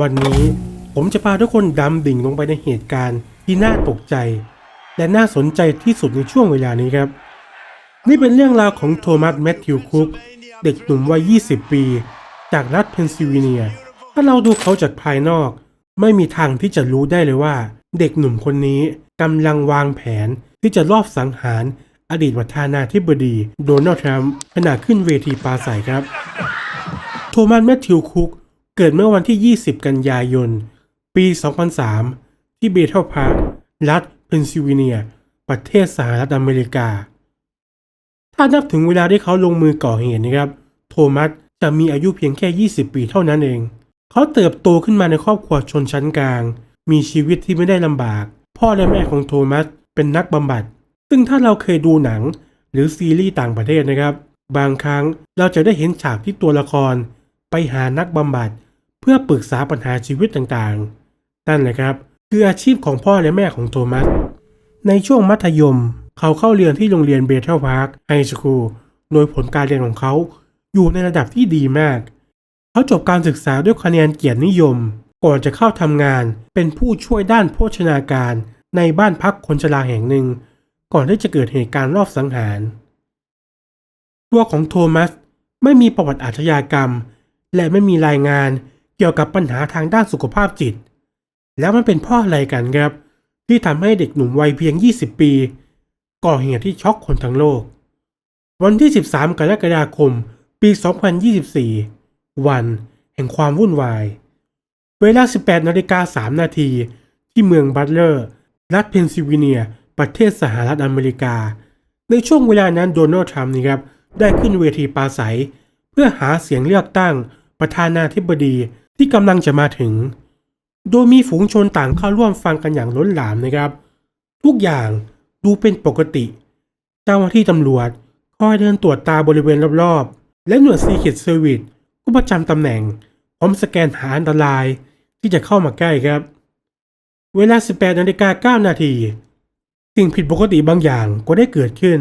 วันนี้ผมจะพาทุกคนดำดิ่งลงไปในเหตุการณ์ที่น่าตกใจ และน่าสนใจที่สุดในช่วงเวลานี้ครับ นี่เป็นเรื่องราวของโทมัสแมทธิวคุก เด็กหนุ่มวัย 20 ปี จากรัฐเพนซิลเวเนีย ถ้าเราดูเขาจากภายนอก ไม่มีทางที่จะรู้ได้เลยว่า เด็กหนุ่มคนนี้กำลังวางแผนที่จะลอบสังหารอดีตประธานาธิบดีโดนัลด์ทรัมป์ขณะขึ้นเวทีปราศัยครับ โทมัสแมทธิวคุก เกิดเมื่อวันที่ 20 กันยายน ปี 2003 ที่เบเทลพาร์ครัฐเพนซิลเวเนีย ประเทศสหรัฐอเมริกา ถ้านับถึงเวลาที่เขาลงมือก่อเหตุนะครับ โทมัสจะมีอายุเพียงแค่ 20 ปีเท่านั้นเอง เขาเติบโตขึ้นมาในครอบครัวชนชั้นกลาง มีชีวิตที่ไม่ได้ลำบาก พ่อและแม่ของโทมัสเป็นนักบำบัด ซึ่งถ้าเราเคยดูหนังหรือซีรีส์ต่างประเทศนะครับ บางครั้งเราจะได้เห็นฉากที่ตัวละครไปหานักบำบัด เพื่อปรึกษาปัญหาชีวิตต่างๆ นั่นแหละครับคืออาชีพของพ่อและแม่ของโทมัส ในช่วงมัธยม เขาเข้าเรียนที่โรงเรียนเบเทลพาร์คไฮสคูลโดยผลการเรียนของเขาอยู่ในระดับที่ดีมาก เขาจบการศึกษาด้วยคะแนนเกียรตินิยม ก่อนจะเข้าทำงานเป็นผู้ช่วยด้านโภชนาการในบ้านพักคนชราแห่งหนึ่ง ก่อนที่จะเกิดเหตุการณ์รอบสังหาร ตัวของโทมัสไม่มีประวัติอาชญากรรม และไม่มีรายงาน เกี่ยวกับปัญหาทางด้านสุขภาพจิต แล้วมันเป็นพ่ออะไรกันครับ ที่ทำให้เด็กหนุ่มวัยเพียง 20 ปี ก่อเหตุที่ช็อกคนทั้งโลก วันที่ 13 กรกฎาคม ปี 2024 วันแห่งความวุ่นวาย เวลา 18นาฬิกา3นาทีที่เมืองบัตเลอร์ รัฐเพนซิลเวเนีย ประเทศสหรัฐอเมริกา ในช่วงเวลานั้นโดนัลด์ทรัมป์นี่ครับได้ขึ้นเวทีปราศัย เพื่อหาเสียงเลือกตั้งประธานาธิบดี ที่กำลังจะมาถึง โดยมีฝูงชนต่างเข้าร่วมฟังกันอย่างล้นหลามนะครับ ทุกอย่างดูเป็นปกติเจ้าหน้าที่ตำรวจคอยเดินตรวจตาบริเวณรอบๆ และหน่วยซีเ e ตเซอร์วิสผู้ประจำตำแหน่งพร้อมสแกนหาอันตรายที่จะเข้ามาใกล้ครับ เวลา 18นาฬิกา9นาทีสิ่งผิดปกติบางอย่างก็ได้เกิดขึ้น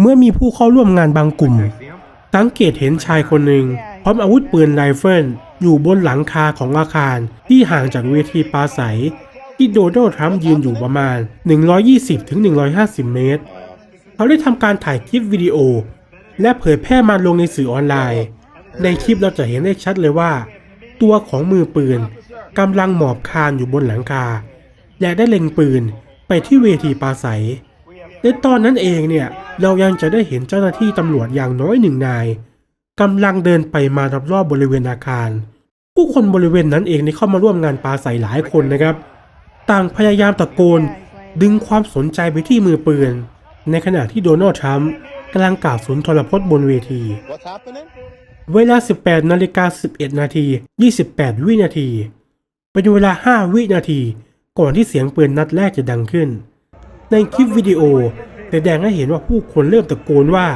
เมื่อมีผู้เข้าร่วมงานบางกลุ่ม สังเกตเห็นชายคนหนึ่งพร้อมอาวุธปืนไรเฟิล อยู่บนหลังคาของอาคารที่ห่างจากเวทีปราศัย ที่โดนัลด์ทรัมป์ยืนอยู่ประมาณ 120-150 เมตร เขาได้ทำการถ่ายคลิปวิดีโอ และเผยแพร่มาลงในสื่อออนไลน์ ในคลิปเราจะเห็นได้ชัดเลยว่า ตัวของมือปืนกำลังหมอบคานอยู่บนหลังคา และได้เล็งปืนไปที่เวทีปราศัยในตอนนั้นเองเนี่ยเรายังจะได้เห็นเจ้าหน้าที่ตำรวจอย่างน้อยหนึ่งนาย กำลังเดินไปมารอบๆบริเวณอาคาร ผู้คนบริเวณนั้นเองที่เข้ามาร่วมงานปาใสหลายคนนะครับ ต่างพยายามตะโกน ดึงความสนใจไปที่มือปืน ในขณะที่โดนัลด์ทรัมป์กำลังกล่าวสุนทรพจน์บนเวที เวลา 18นาฬิกา11 นาที 28 วินาที เป็นเวลา 5 วินาที ก่อนที่เสียงปืนนัดแรกจะดังขึ้น ในคลิปวิดีโอแสดงให้เห็นว่าผู้คนเริ่มตะโกนว่า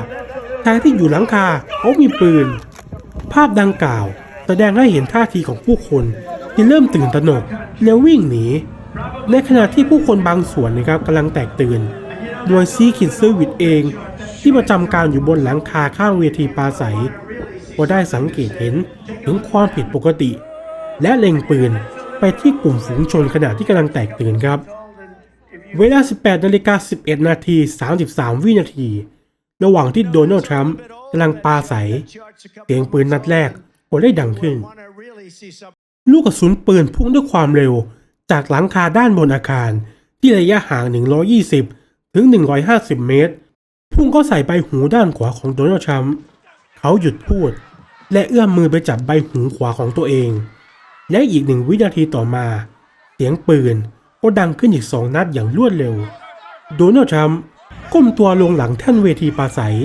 ชายที่อยู่หลังคาเขามีปืน ภาพดังกล่าว แสดงให้เห็นท่าทีของผู้คนที่เริ่มตื่นตระหนกแล้ววิ่งหนี ในขณะที่ผู้คนบางส่วนนะครับกำลังแตกตื่นโดยซีคิดเซอร์วิสเอง ที่ประจำการอยู่บนหลังคาข้างเวทีปราศัยก็ได้สังเกตเห็นถึงความผิดปกติ และเล็งปืนไปที่กลุ่มฝูงชนขณะที่กำลังแตกตื่นครับ เวลา 18นาฬิกา11 นาที 33 วินาที ระหว่างที่โดนัลด์ทรัมป์กำลังปาใส เสียงปืนนัดแรกก็ได้ดังขึ้น ลูกกระสุนปืนพุ่งด้วยความเร็ว จากหลังคาด้านบนอาคารที่ระยะห่าง 120 ถึง 150 เมตร พุ่งเข้าใส่ใบหูด้านขวาของโดนัลด์ทรัมป์เขาหยุดพูด และเอื้อมมือไปจับใบหูขวาของตัวเอง และอีกหนึ่งวินาทีต่อมา เสียงปืนก็ดังขึ้นอีกสองนัดอย่างรวดเร็ว โดนัลด์ทรัมป์ ก้มตัวลงหลังแท่นเวทีปราศัย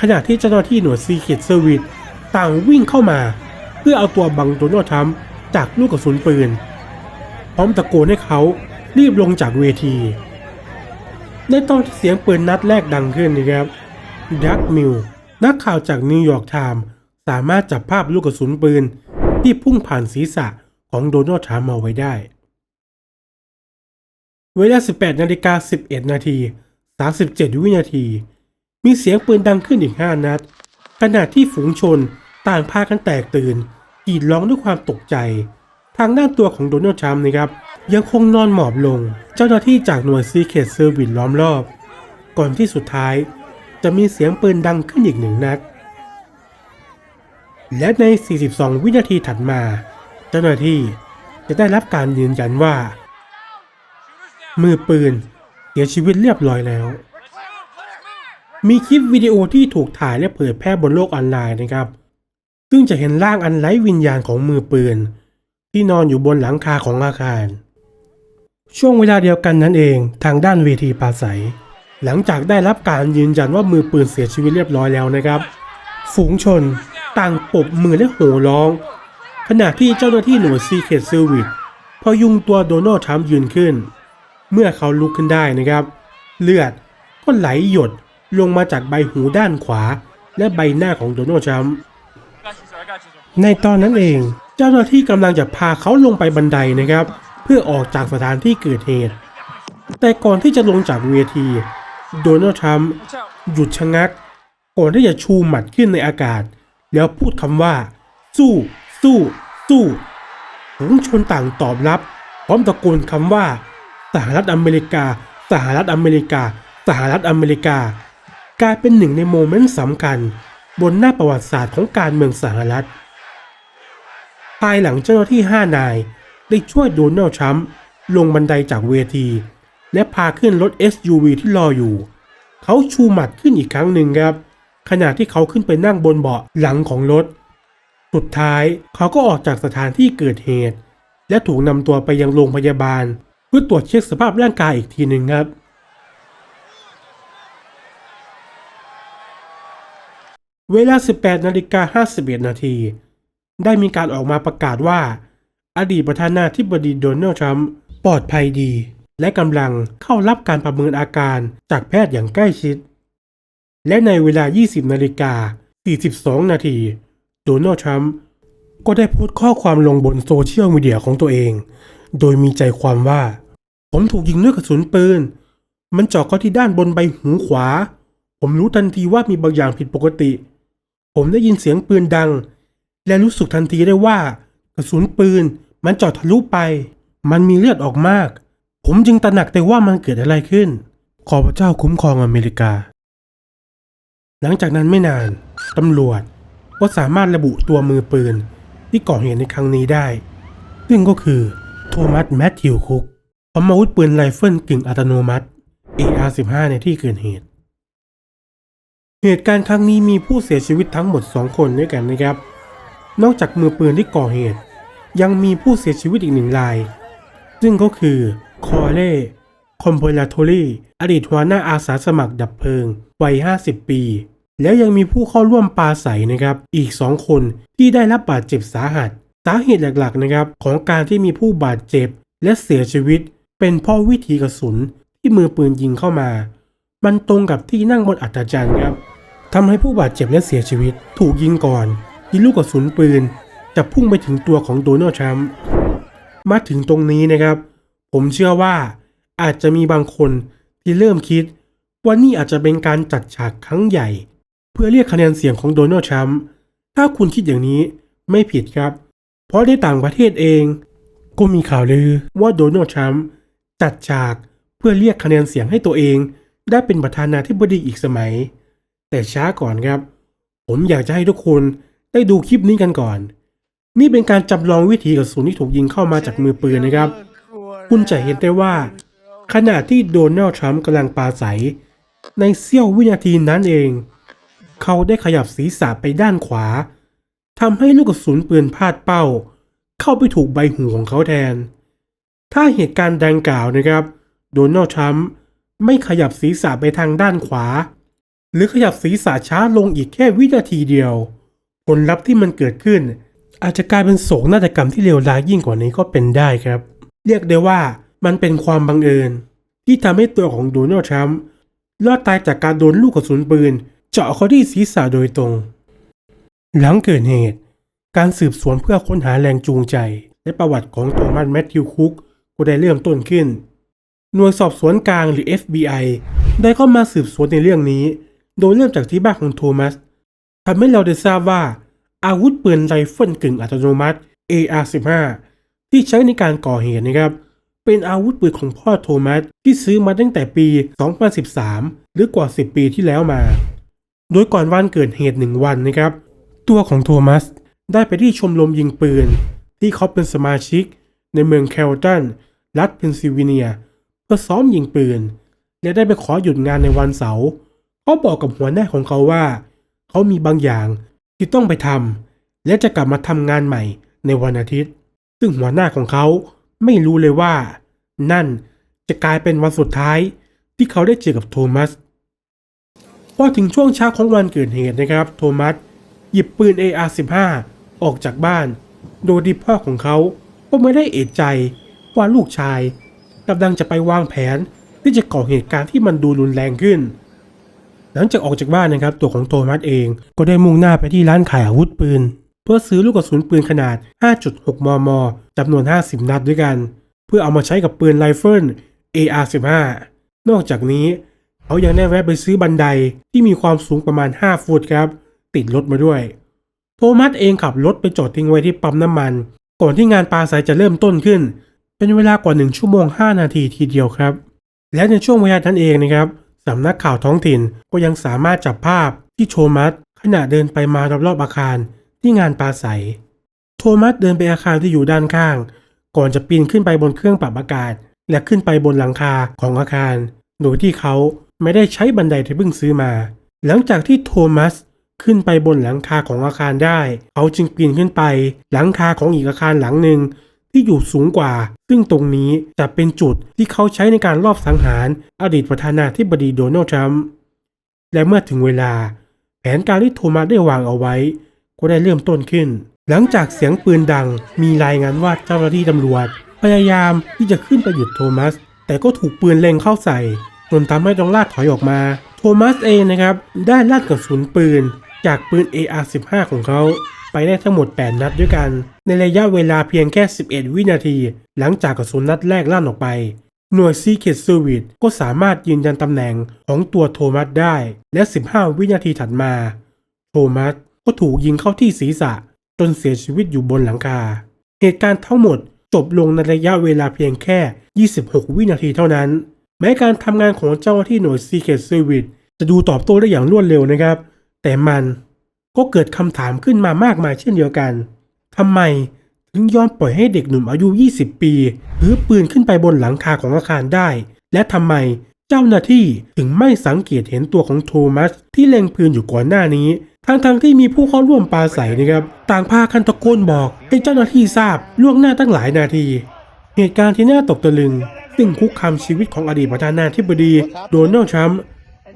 ขณะที่เจ้าหน้าที่หน่วยซีเค t เซอร์วิสต่างวิ่งเข้ามา เพื่อเอาตัวบังโดนัลด์ทรัมป์จากลูกกระสุนปืน พร้อมตะโกนให้เขารีบลงจากเวที ในตอนที่เสียงปืนนัดแรกดังขึ้นนะครับดักมิลนักข่าวจากนิวยอร์กไทม์สามารถจับภาพลูกกระสุนปืนที่พุ่งผ่านศีรษะของโดนัลด์ทรัมป์มาไว้ได้ เวลา 18นาฬิกา11 นาที 37 วินาที มีเสียงปืนดังขึ้นอีก 5 นัด ขณะที่ฝูงชนต่างพากันแตกตื่นกรีดร้องด้วยความตกใจ ทางด้านตัวของโดนัลด์ทรัมป์นะครับ ยังคงนอนหมอบลง เจ้าหน้าที่จากหน่วยซีเค t เซอร์วิสล้อมรอบ ก่อนที่สุดท้าย จะมีเสียงปืนดังขึ้นอีกหนึ่งนัด และใน 42 วินาทีถัดมา เจ้าหน้าที่จะได้รับการยืนยันว่า มือปืน สียชีวิตเรียบร้อยแล้ว มีคลิปวิดีโอที่ถูกถ่ายและเผยแพร่บนโลกออนไลน์นะครับ ซึ่งจะเห็นร่างอันไร้วิญญาณของมือปืน ที่นอนอยู่บนหลังคาของอาคาร ช่วงเวลาเดียวกันนั้นเองทางด้านเวทีปราศัย หลังจากได้รับการยืนยันว่ามือปืนเสียชีวิตเรียบร้อยแล้วนะครับ ฝูงชนต่างปบมือและโห่ร้อง ขณะที่เจ้าหน้าที่หน่วยซีเค t เซอร์วิสพยุงตัวโดนัลด์ทรัมป์ยืนขึ้น เมื่อเขาลุกขึ้นได้นะครับ เลือดก็ไหลหยดลงมาจากใบหูด้านขวา และใบหน้าของโดนัลด์ทรัมป์ในตอนนั้นเองเจ้าหน้าที่กำลังจะพาเขาลงไปบันไดนะครับ เพื่อออกจากสถานที่เกิดเหตุ แต่ก่อนที่จะลงจากเวทีโดนัลด์ทรัมป์หยุดชะงัก ก่อนที่จะชูหมัดขึ้นในอากาศ แล้วพูดคำว่า สู้ สู้ สู้ฝูงชนต่างตอบรับ พร้อมตะโกนคำว่า สหรัฐอเมริกา สหรัฐอเมริกา สหรัฐอเมริกา กลายเป็นหนึ่งในโมเมนต์สำคัญ บนหน้าประวัติศาสตร์ของการเมืองสหรัฐ ภายหลังเจ้าหน้าที่ 5 นาย ได้ช่วยโดนัลด์ทรัมป์ลงบันไดจากเวที และพาขึ้นรถ SUV ที่รออยู่ เขาชูหมัดขึ้นอีกครั้งหนึ่งครับ ขณะที่เขาขึ้นไปนั่งบนเบาะหลังของรถ สุดท้ายเขาก็ออกจากสถานที่เกิดเหตุ และถูกนำตัวไปยังโรงพยาบาล พื่อตรวจเช็คสภาพร่างกายอีกทีหนึ่งครับเวลา 18นาฬิกา51นาที ได้มีการออกมาประกาศว่า อดีตประธานาธิบดีโดนัลด์ทรัมป์ปลอดภัยดี และกำลังเข้ารับการประเมินอาการจากแพทย์อย่างใกล้ชิด และในเวลา 20นาฬิกา42นาทีโดนัลด์ทรัมป์ก็ได้โพสต์ข้อความลงบนโซเชียลมีเดียของตัวเอง โดยมีใจความว่า ผมถูกยิงด้วยกระสุนปืน มันเจาะเข้าที่ด้านบนใบหูขวา ผมรู้ทันทีว่ามีบางอย่างผิดปกติ ผมได้ยินเสียงปืนดัง และรู้สึกทันทีได้ว่ากระสุนปืนมันเจาะทะลุไป มันมีเลือดออกมาก ผมจึงตระหนักได้ว่ามันเกิดอะไรขึ้น ขอพระเจ้าคุ้มครองอเมริกา หลังจากนั้นไม่นาน ตำรวจก็สามารถระบุตัวมือปืนที่ก่อเหตุในครั้งนี้ได้ ซึ่งก็คือโทมัสแมทธิวคุก พร้อมอาวุธปืนไรเฟิลกึ่งอัตโนมัติ AR-15 ในที่เกิดเหตุ เหตุการณ์ครั้งนี้มีผู้เสียชีวิตทั้งหมด 2 คนด้วยกันนะครับ นอกจากมือปืนที่ก่อเหตุ ยังมีผู้เสียชีวิตอีกหนึ่งราย ซึ่งก็คือคอเล่คอมโพลาโทรีอดีตหัวหน้าอาสาสมัครดับเพลิง วัย 50 ปี แล้วยังมีผู้เข้าร่วมปราศัยนะครับ อีก 2 คนที่ได้รับบาดเจ็บสาหัส สาเหตุหลักๆนะครับของการที่มีผู้บาดเจ็บและเสียชีวิต เป็นเพราะวิธีกระสุนที่มือปืนยิงเข้ามา มันตรงกับที่นั่งบนอัตจันทร์ครับทำให้ผู้บาดเจ็บและเสียชีวิต ถูกยิงก่อนที่ลูกกระสุนปืนจะพุ่งไปถึงตัวของโดนัลด์ทรัมป์มาถึงตรงนี้นะครับ ผมเชื่อว่าอาจจะมีบางคนที่เริ่มคิด ว่านี่อาจจะเป็นการจัดฉากครั้งใหญ่ เพื่อเรียกคะแนนเสียงของโดนัลด์ทรัมป์ถ้าคุณคิดอย่างนี้ไม่ผิดครับ เพราะในต่างประเทศเอง ก็มีข่าวลือว่าโดนัลด์ทรัมป์ จัดฉากเพื่อเรียกคะแนนเสียงให้ตัวเองได้เป็นประธานาธิบดีอีกสมัย แต่ช้าก่อนครับ ผมอยากจะให้ทุกคนได้ดูคลิปนี้กันก่อน นี่เป็นการจำลองวิธีกระสุนที่ถูกยิงเข้ามาจากมือปืนนะครับ คุณจะเห็นได้ว่า ขณะที่โดนัลด์ทรัมป์กำลังปาศัยในเสี้ยววินาทีนั้นเอง เขาได้ขยับศีรษะไปด้านขวาทำให้ลูกกระสุนปืนพลาดเป้า เข้าไปถูกใบหูของเขาแทน ถ้าเหตุการณ์ดังกล่าวนะครับ โดนัลด์ทรัมป์ไม่ขยับศีรษะไปทางด้านขวา หรือขยับศีรษะช้าลงอีกแค่วินาทีเดียว ผลลัพธ์ที่มันเกิดขึ้น อาจจะกลายเป็นโศกนาฏกรรมที่เลวร้ายยิ่งกว่านี้ก็เป็นได้ครับ เรียกได้ว่ามันเป็นความบังเอิญ ที่ทำให้ตัวของโดนัลด์ทรัมป์รอดตายจากการโดนลูกกระสุนปืน เจาะเข้าที่ศีรษะโดยตรง หลังเกิดเหตุ การสืบสวนเพื่อค้นหาแรงจูงใจ และประวัติของโทมัสแมทธิวคุก ก็ได้เริ่มต้นขึ้น หน่วยสอบสวนกลางหรือ FBI ได้เข้ามาสืบสวนในเรื่องนี้ โดยเริ่มจากที่บ้านของโทมัสทำให้เราได้ทราบว่า อาวุธปืนไรเฟิลกึ่งอัตโนมัติ AR-15 ที่ใช้ในการก่อเหตุนะครับ เป็นอาวุธปืนของพ่อโทมัสที่ซื้อมาตั้งแต่ปี 2013 หรือกว่า 10 ปีที่แล้วมา โดยก่อนวันเกิดเหตุหนึ่งวันนะครับ ตัวของโทมัสได้ไปที่ชมรมยิงปืน ที่เขาเป็นสมาชิกในเมืองแคลตัน รัฐเพนซิลเวเนีย เพื่อซ้อมยิงปืน และได้ไปขอหยุดงานในวันเสาร์เขาบอกกับหัวหน้าของเขาว่า เขามีบางอย่างที่ต้องไปทำและจะกลับมาทำงานใหม่ในวันอาทิตย์ ซึ่งหัวหน้าของเขาไม่รู้เลยว่า นั่นจะกลายเป็นวันสุดท้ายที่เขาได้เจอกับโทมัสพอถึงช่วงเช้าของวันเกิดเหตุนะครับ โทมัสหยิบปืน AR-15 ออกจากบ้าน โดยที่พ่อของเขาก็ไม่ได้เอะใจ ว่าลูกชายกำลังจะไปวางแผนที่จะก่อเหตุการณ์ที่มันดูรุนแรงขึ้น หลังจากออกจากบ้านนะครับตัวของโทมัสเองก็ได้มุ่งหน้าไปที่ร้านขายอาวุธปืน เพื่อซื้อลูกกระสุนปืนขนาด 5.6 มมจำนวน 50 นัดด้วยกัน เพื่อเอามาใช้กับปืนไรเฟิล AR-15 นอกจากนี้เขายังได้แวะไปซื้อบันไดที่มีความสูงประมาณ 5 ฟุตครับ ติดรถมาด้วย โทมัสเองขับรถไปจอดทิ้งไว้ที่ปั๊มน้ำมัน ก่อนที่งานปลาใสจะเริ่มต้นขึ้น เป็นเวลากว่า 1 ชั่วโมง 5 นาทีทีเดียวครับ และในช่วงเวลานั้นเองนะครับสำนักข่าวท้องถิ่นก็ยังสามารถจับภาพที่โทมัสขณะเดินไปมารอบๆอาคารที่งานปลาใสโทมัสเดินไปอาคารที่อยู่ด้านข้าง ก่อนจะปีนขึ้นไปบนเครื่องปรับอากาศ และขึ้นไปบนหลังคาของอาคาร โดยที่เขาไม่ได้ใช้บันไดที่เพิ่งซื้อมา หลังจากที่โทมัสขึ้นไปบนหลังคาของอาคารได้ เขาจึงปีนขึ้นไป หลังคาของอีกอาคารหลังหนึ่ง ที่อยู่สูงกว่า ซึ่งตรงนี้จะเป็นจุดที่เขาใช้ในการลอบสังหารอดีตประธานาธิบดีโดนัลด์ทรัมป์และเมื่อถึงเวลา แผนการที่โทมัสได้วางเอาไว้ ก็ได้เริ่มต้นขึ้น หลังจากเสียงปืนดังมีรายงานว่าเจ้าหน้าที่ตำรวจ พยายามที่จะขึ้นไปหยุดโทมัส แต่ก็ถูกปืนเล็งเข้าใส่จนทำให้ต้องลาดถอยออกมา โทมัสเองนะครับ ได้ลาดกระสุนปืน จากปืน AR-15 ของเขา ไปได้ทั้งหมด 8 นัดด้วยกัน ในระยะเวลาเพียงแค่ 11 วินาที หลังจากกระสุนนัดแรกลั่นออกไป หน่วย Secret Service ก็สามารถยืนยันตำแหน่งของตัวโทมัสได้ และ 15 วินาทีถัดมา โทมัสก็ถูกยิงเข้าที่ศีรษะ จนเสียชีวิตอยู่บนหลังคา เหตุการณ์ทั้งหมดจบลงในระยะเวลาเพียงแค่ 26 วินาทีเท่านั้น แม้การทำงานของเจ้าหน้าที่หน่วย Secret Service จะดูตอบโต้ได้อย่างรวดเร็วนะครับ แต่มัน ก็เกิดคำถามขึ้นมามากมายเช่นเดียวกันทำไมถึงยอมปล่อยให้เด็กหนุ่มอายุ 20 ปีถือปืนขึ้นไปบนหลังคาของอาคารได้ และทำไมเจ้าหน้าที่ถึงไม่สังเกตเห็นตัวของโทมัสที่เล็งปืนอยู่ก่อนหน้านี้ทั้งๆที่มีผู้เข้าร่วมปราศัยนะครับ ต่างพากันตะโกนบอกให้เจ้าหน้าที่ทราบล่วงหน้าตั้งหลายนาที เหตุการณ์ที่น่าตกตะลึง ซึ่งคุกคามชีวิตของอดีตประธานาธิบดีโดนัลด์ทรัมป์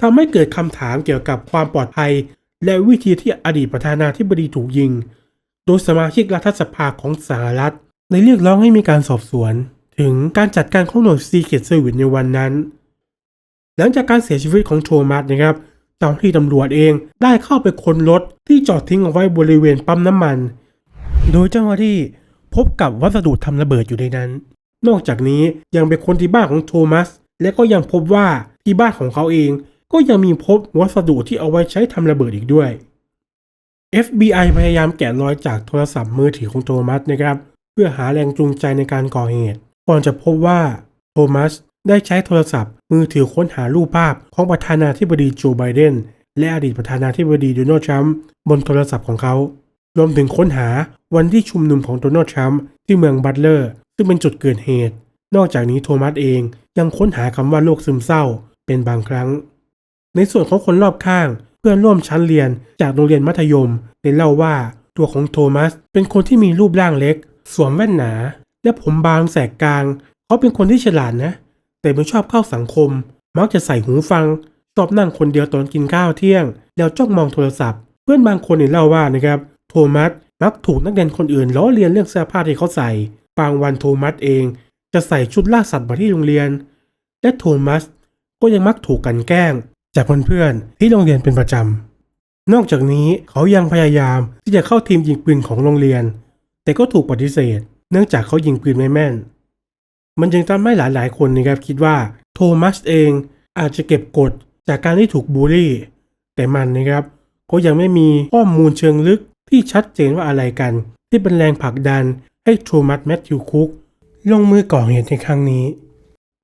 ทำให้เกิดคำถามเกี่ยวกับความปลอดภัย และวิธีที่อดีตประธานาธิบดีถูกยิง โดยสมาชิกรัฐสภาของสหรัฐในเรียกร้องให้มีการสอบสวน ถึงการจัดการของหน่วยซีเ e ตเซอร์วิสในวันนั้น หลังจากการเสียชีวิตของโทมัสนะครับเจ้าหน้าที่ตำรวจเองได้เข้าไปค้นรถที่จอดทิ้งเอาไว้บริเวณปั๊มน้ำมัน โดยเจ้าหน้าที่พบกับวัสดุทำระเบิดอยู่ในนั้น นอกจากนี้ยังเป็นคนที่บ้านของโทมัส และก็ยังพบว่าที่บ้านของเขาเอง ก็ยังมีพบวัสดุที่เอาไว้ใช้ทำระเบิดอีกด้วย FBI พยายามแกะรอยจากโทรศัพท์มือถือของโทมัสนะครับ เพื่อหาแรงจูงใจในการก่อเหตุ ก่อนจะพบว่าโทมัสได้ใช้โทรศัพท์ มือถือค้นหารูปภาพของประธานาธิบดีโจไบเดนและอดีตประธานาธิบดีโดนัลด์ทรัมป์บนโทรศัพท์ของเขา รวมถึงค้นหาวันที่ชุมนุมของโดนัลด์ทรัมป์ที่เมืองบัตเลอร์ ซึ่งเป็นจุดเกิดเหตุ นอกจากนี้โทมัสเองยังค้นหาคำว่าโรคซึมเศร้าเป็นบางครั้ง ในส่วนของคนรอบข้าง เพื่อนร่วมชั้นเรียนจากโรงเรียนมัธยมได้เล่าว่าตัวของโทมัส เป็นคนที่มีรูปร่างเล็ก สวมแว่นหนา และผมบางแสกกลาง เขาเป็นคนที่ฉลาดนะ แต่ไม่ชอบเข้าสังคม มักจะใส่หูฟัง ชอบนั่งคนเดียวตอนกินข้าวเที่ยง แล้วจ้องมองโทรศัพท์ เพื่อนบางคนเนี่ยเล่าว่านะครับโทมัสมักถูกนักเรียนคนอื่นล้อเลียนเรื่องเสื้อผ้าที่เขาใส่บางวันโทมัสเอง จะใส่ชุดล่าสัตว์มาที่โรงเรียน และโทมัสก็ยังมักถูกกันแกล้ง จากเพื่อนๆที่โรงเรียนเป็นประจำ นอกจากนี้เขายังพยายามที่จะเข้าทีมยิงปืนของโรงเรียน แต่ก็ถูกปฏิเสธ เนื่องจากเขายิงปืนไม่แม่น มันจึงทำให้หลายๆคนนะครับคิดว่าโทมัสเองอาจจะเก็บกดจากการที่ถูกบูลลี่ แต่มันนะครับก็ยังไม่มีข้อมูลเชิงลึกที่ชัดเจนว่าอะไรกัน ที่เป็นแรงผลักดันให้โทมัสแมทธิวคุกลงมือก่อเหตุในครั้งนี้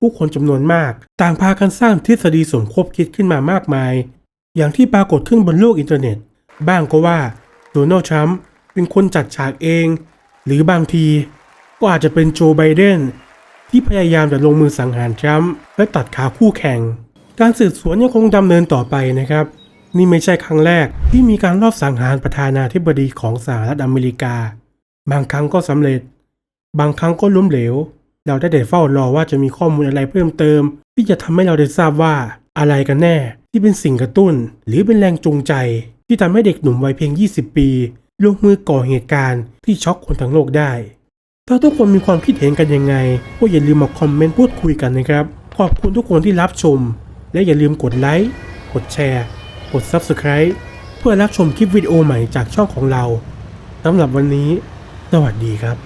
ผู้คนจำนวนมาก ต่างพากันสร้างทฤษฎีสมคบคิดขึ้นมามากมาย อย่างที่ปรากฏขึ้นบนโลกอินเทอร์เน็ต บ้างก็ว่าโดนัลด์ทรัมป์เป็นคนจัดฉากเอง หรือบางทีก็อาจจะเป็นโจไบเดนที่พยายามจะลงมือสังหารทรัมป์และตัดขาคู่แข่ง การสืบสวนยังคงดำเนินต่อไปนะครับ นี่ไม่ใช่ครั้งแรกที่มีการลอบสังหารประธานาธิบดีของสหรัฐอเมริกา บางครั้งก็สำเร็จ บางครั้งก็ล้มเหลว เราได้แต่เฝ้ารอว่าจะมีข้อมูลอะไรเพิ่มเติม ที่จะทำให้เราได้ทราบว่าอะไรกันแน่ ที่เป็นสิ่งกระตุ้น หรือเป็นแรงจูงใจ ที่ทำให้เด็กหนุ่มวัยเพียง 20 ปีลงมือก่อเหตุการณ์ที่ช็อกคนทั้งโลกได้ ถ้าทุกคนมีความคิดเห็นกันยังไงก็อย่าลืมมาคอมเมนต์พูดคุยกันนะครับ ขอบคุณทุกคนที่รับชม และอย่าลืมกดไลค์กดแชร์ กด Subscribe เพื่อรับชมคลิปวิดีโอใหม่จากช่องของเราสำหรับวันนี้ สวัสดีครับ